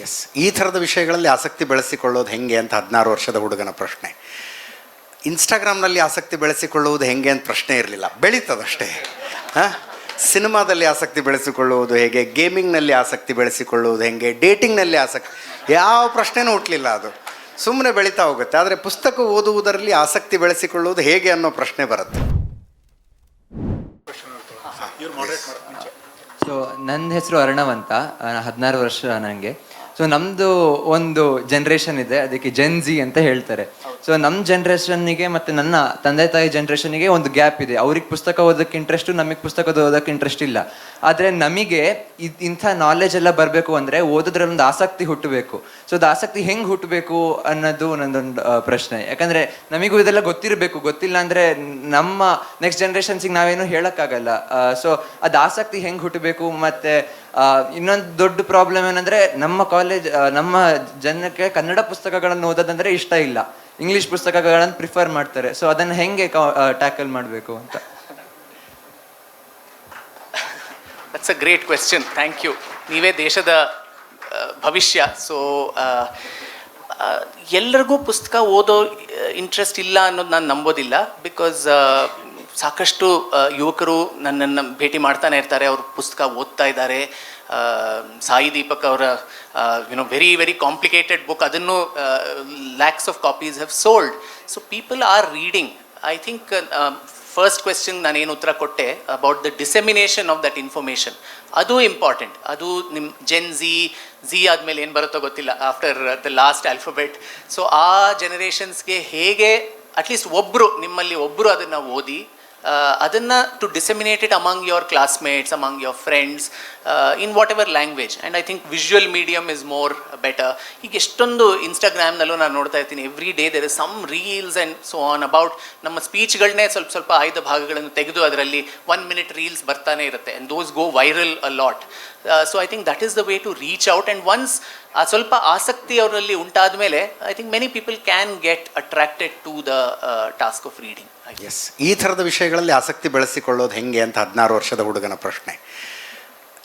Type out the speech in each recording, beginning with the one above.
S ಈ ಥರದ ವಿಷಯಗಳಲ್ಲಿ ಆಸಕ್ತಿ ಬೆಳೆಸಿಕೊಳ್ಳೋದು ಹೆಂಗೆ ಅಂತ ಹದಿನಾರು ವರ್ಷದ ಹುಡುಗನ ಪ್ರಶ್ನೆ. ಇನ್ಸ್ಟಾಗ್ರಾಮ್ನಲ್ಲಿ ಆಸಕ್ತಿ ಬೆಳೆಸಿಕೊಳ್ಳುವುದು ಹೆಂಗೆ ಅಂತ ಪ್ರಶ್ನೆ ಇರಲಿಲ್ಲ. ಬೆಳೀತದಷ್ಟೇ. ಹಾಂ? ಸಿನಿಮಾದಲ್ಲಿ ಆಸಕ್ತಿ ಬೆಳೆಸಿಕೊಳ್ಳುವುದು ಹೇಗೆ? ಗೇಮಿಂಗ್ನಲ್ಲಿ ಆಸಕ್ತಿ ಬೆಳೆಸಿಕೊಳ್ಳುವುದು ಹೆಂಗೆ? ಡೇಟಿಂಗ್ನಲ್ಲಿ ಆಸಕ್ತಿ. ಯಾವ ಪ್ರಶ್ನೆನೂ ಹುಟ್ಟಲಿಲ್ಲ ಅದು. ಸುಮ್ಮನೆ ಬೆಳೀತಾ ಹೋಗುತ್ತೆ. ಆದರೆ ಪುಸ್ತಕ ಓದುವುದರಲ್ಲಿ ಆಸಕ್ತಿ ಬೆಳೆಸಿಕೊಳ್ಳುವುದು ಹೇಗೆ ಅನ್ನೋ ಪ್ರಶ್ನೆ ಬರುತ್ತೆ. ಸೊ ನನ್ನ ಹೆಸರು ಅರ್ಣವ್ ಅಂತ. ಹದಿನಾರು ವರ್ಷ ನನಗೆ. ಸೊ ನಮ್ಮದು ಒಂದು ಜನ್ರೇಷನ್ ಇದೆ ಅದಕ್ಕೆ ಜೆನ್ಜಿ ಅಂತ ಹೇಳ್ತಾರೆ. ಸೊ ನಮ್ಮ ಜನ್ರೇಷನ್ನಿಗೆ ಮತ್ತು ನನ್ನ ತಂದೆ ತಾಯಿ ಜನ್ರೇಷನ್ನಿಗೆ ಒಂದು ಗ್ಯಾಪ್ ಇದೆ. ಅವ್ರಿಗೆ ಪುಸ್ತಕ ಓದಕ್ಕೆ ಇಂಟ್ರೆಸ್ಟು ನಮಗೆ ಪುಸ್ತಕ ಓದೋಕ್ಕೆ ಇಂಟ್ರೆಸ್ಟ್ ಇಲ್ಲ. ಆದರೆ ನಮಗೆ ಇಂಥ ನಾಲೆಜ್ ಎಲ್ಲ ಬರಬೇಕು ಅಂದರೆ ಓದೋದ್ರಲ್ಲಿ ಒಂದು ಆಸಕ್ತಿ ಹುಟ್ಟಬೇಕು. ಸೊ ಅದು ಆಸಕ್ತಿ ಹೆಂಗೆ ಹುಟ್ಟಬೇಕು ಅನ್ನೋದು ನಂದೊಂದು ಪ್ರಶ್ನೆ. ಯಾಕಂದರೆ ನಮಗೂ ಇದೆಲ್ಲ ಗೊತ್ತಿರಬೇಕು. ಗೊತ್ತಿಲ್ಲ ಅಂದರೆ ನಮ್ಮ ನೆಕ್ಸ್ಟ್ ಜನ್ರೇಷನ್ಸಿಗೆ ನಾವೇನು ಹೇಳೋಕ್ಕಾಗಲ್ಲ. ಸೊ ಅದು ಆಸಕ್ತಿ ಹೆಂಗೆ ಹುಟ್ಟಬೇಕು ಮತ್ತು ಇನ್ನೊಂದು ದೊಡ್ಡ ಪ್ರಾಬ್ಲಮ್ ಏನಂದರೆ ನಮ್ಮ ಕಾಲೇಜ್ ನಮ್ಮ ಜನಕ್ಕೆ ಕನ್ನಡ ಪುಸ್ತಕಗಳನ್ನು ಓದೋದಂದರೆ ಇಷ್ಟ ಇಲ್ಲ. ಇಂಗ್ಲಿಷ್ ಪುಸ್ತಕಗಳನ್ನು ಪ್ರಿಫರ್ ಮಾಡ್ತಾರೆ. ಸೊ ಅದನ್ನು ಹೆಂಗೆ ಟ್ಯಾಕಲ್ ಮಾಡಬೇಕು ಅಂತ. That's a great question thank you ನೀವೇ ದೇಶದ ಭವಿಷ್ಯ. ಸೊ ಎಲ್ಲರಿಗೂ ಪುಸ್ತಕ ಓದೋ ಇಂಟ್ರೆಸ್ಟ್ ಇಲ್ಲ ಅನ್ನೋದು ನಾನು ನಂಬೋದಿಲ್ಲ. ಬಿಕಾಸ್ ಸಾಕಷ್ಟು ಯುವಕರು ನನ್ನನ್ನು ಭೇಟಿ ಮಾಡ್ತಾನೆ ಇರ್ತಾರೆ. ಅವರು ಪುಸ್ತಕ ಓದ್ತಾ ಇದ್ದಾರೆ. ಸಾಯಿ ದೀಪಕ್ ಅವರ you know very very complicated book ಅದನ್ನು lakhs of copies have sold so people are reading I think first question ಏನು ಉತ್ತರ ಕೊಟ್ಟೆ? About the dissemination of that information ಅದು ಇಂಪಾರ್ಟೆಂಟ್ ಅದು ನಿಮ್ಮ ಜೆನ್ ಜಿ ಝಿ ಆದಮೇಲೆ ಏನು ಬರುತ್ತೋ ಗೊತ್ತಿಲ್ಲ. After the last alphabet so ಆ ಜನರೇಷನ್ಸ್ಗೆ ಹೇಗೆ ಅಟ್ಲೀಸ್ಟ್ ಒಬ್ಬರು ನಿಮ್ಮಲ್ಲಿ ಒಬ್ಬರು ಅದನ್ನು ಓದಿ ಅದನ್ನು to disseminate it among your classmates among your friends in whatever language and I think visual medium is more better ಈಗ ಎಷ್ಟೊಂದು ಇನ್ಸ್ಟಾಗ್ರಾಮ್ನಲ್ಲೂ ನಾನು ನೋಡ್ತಾ ಇರ್ತೀನಿ. Every day there is some reels and so on about ನಮ್ಮ ಸ್ಪೀಚ್ಗಳನ್ನೇ ಸ್ವಲ್ಪ ಸ್ವಲ್ಪ ಆಯ್ದ ಭಾಗಗಳನ್ನು ತೆಗೆದು ಅದರಲ್ಲಿ ಒನ್ ಮಿನಿಟ್ ರೀಲ್ಸ್ ಬರ್ತಾನೆ ಇರುತ್ತೆ. And those go viral a lot so I think that is the way to reach out and once ಆ ಸ್ವಲ್ಪ ಆಸಕ್ತಿ ಅವರಲ್ಲಿ ಉಂಟಾದ ಮೇಲೆ I think many people can get attracted to the task of reading as ಈ ಥರದ ವಿಷಯಗಳಲ್ಲಿ ಆಸಕ್ತಿ ಬೆಳೆಸಿಕೊಳ್ಳೋದು ಹೆಂಗೆ ಅಂತ ಹದಿನಾರು ವರ್ಷದ ಹುಡುಗನ ಪ್ರಶ್ನೆ.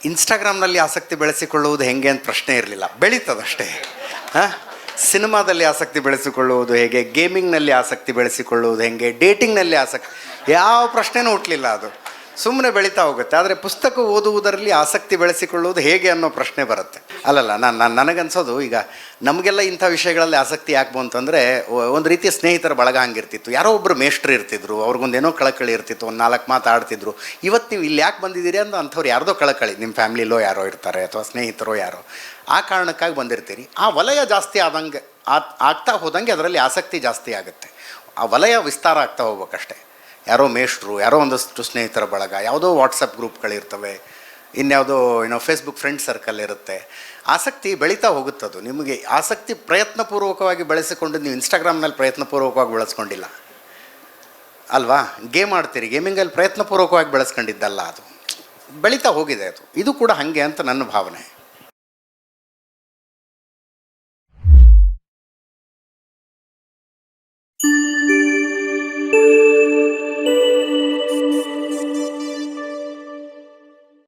ಇನ್ಸ್ಟಾಗ್ರಾಮ್ನಲ್ಲಿ ಆಸಕ್ತಿ ಬೆಳೆಸಿಕೊಳ್ಳುವುದು ಹೆಂಗೆ ಅಂತ ಪ್ರಶ್ನೆ ಇರಲಿಲ್ಲ. ಬೆಳೀತದಷ್ಟೇ. ಹಾಂ? ಸಿನಿಮಾದಲ್ಲಿ ಆಸಕ್ತಿ ಬೆಳೆಸಿಕೊಳ್ಳುವುದು ಹೇಗೆ? ಗೇಮಿಂಗ್ನಲ್ಲಿ ಆಸಕ್ತಿ ಬೆಳೆಸಿಕೊಳ್ಳುವುದು ಹೆಂಗೆ? ಡೇಟಿಂಗ್ನಲ್ಲಿ ಆಸಕ್ತಿ ಯಾವ ಪ್ರಶ್ನೆನೂ ಹುಟ್ಟಲಿಲ್ಲ ಅದು. ಸುಮ್ಮನೆ ಬೆಳೀತಾ ಹೋಗುತ್ತೆ. ಆದರೆ ಪುಸ್ತಕ ಓದುವುದರಲ್ಲಿ ಆಸಕ್ತಿ ಬೆಳೆಸಿಕೊಳ್ಳುವುದು ಹೇಗೆ ಅನ್ನೋ ಪ್ರಶ್ನೆ ಬರುತ್ತೆ. ಅಲ್ಲಲ್ಲ, ನಾನು ನಾನು ನನಗನ್ಸೋದು ಈಗ ನಮಗೆಲ್ಲ ಇಂಥ ವಿಷಯಗಳಲ್ಲಿ ಆಸಕ್ತಿ ಯಾಕೆ ಅಂತಂದರೆ ಒಂದು ರೀತಿಯ ಸ್ನೇಹಿತರ ಬಳಗ ಹಂಗಿರ್ತಿತ್ತು. ಯಾರೋ ಒಬ್ಬರು ಮೇಷ್ಟ್ರು ಇರ್ತಿದ್ರು ಅವ್ರಿಗೊಂದೇನೋ ಕಳಕಳಿ ಇರ್ತಿತ್ತು, ಒಂದು ನಾಲ್ಕು ಮಾತಾಡ್ತಿದ್ರು ಇವತ್ತು ನೀವು ಇಲ್ಲಿ ಯಾಕೆ ಬಂದಿದ್ದೀರಿ ಅಂತ ಅಂಥವ್ರು ಯಾರ್ದೋ ಕಳಕಳಿ. ನಿಮ್ಮ ಫ್ಯಾಮಿಲಿಲೋ ಯಾರೋ ಇರ್ತಾರೆ ಅಥವಾ ಸ್ನೇಹಿತರೋ ಯಾರೋ. ಆ ಕಾರಣಕ್ಕಾಗಿ ಬಂದಿರ್ತೀರಿ. ಆ ವಲಯ ಜಾಸ್ತಿ ಆದಂಗೆ ಆಗ್ತಾ ಹೋದಂಗೆ ಅದರಲ್ಲಿ ಆಸಕ್ತಿ ಜಾಸ್ತಿ ಆಗುತ್ತೆ. ಆ ವಲಯ ವಿಸ್ತಾರ ಆಗ್ತಾ ಹೋಗ್ಬೇಕಷ್ಟೆ. ಯಾರೋ ಮೇಷ್ಟ್ರು, ಯಾರೋ ಒಂದಷ್ಟು ಸ್ನೇಹಿತರ ಬಳಗ, ಯಾವುದೋ ವಾಟ್ಸಪ್ ಗ್ರೂಪ್ಗಳಿರ್ತವೆ, ಇನ್ಯಾವುದೋ ಏನೋ ಫೇಸ್ಬುಕ್ ಫ್ರೆಂಡ್ ಸರ್ಕಲ್ ಇರುತ್ತೆ. ಆಸಕ್ತಿ ಬೆಳೀತಾ ಹೋಗುತ್ತದು ನಿಮಗೆ ಆಸಕ್ತಿ ಪ್ರಯತ್ನಪೂರ್ವಕವಾಗಿ ಬೆಳೆಸಿಕೊಂಡು ನೀವು ಇನ್ಸ್ಟಾಗ್ರಾಮ್ನಲ್ಲಿ ಪ್ರಯತ್ನಪೂರ್ವಕವಾಗಿ ಬೆಳೆಸ್ಕೊಂಡಿಲ್ಲ. ಅಲ್ವಾ? ಗೇಮ್ ಆಡ್ತೀರಿ ಗೇಮಿಂಗಲ್ಲಿ ಪ್ರಯತ್ನಪೂರ್ವಕವಾಗಿ ಬೆಳೆಸ್ಕೊಂಡಿದ್ದಲ್ಲ ಅದು. ಬೆಳೀತಾ ಹೋಗಿದೆ ಅದು. ಇದು ಕೂಡ ಹಾಗೆ ಅಂತ ನನ್ನ ಭಾವನೆ.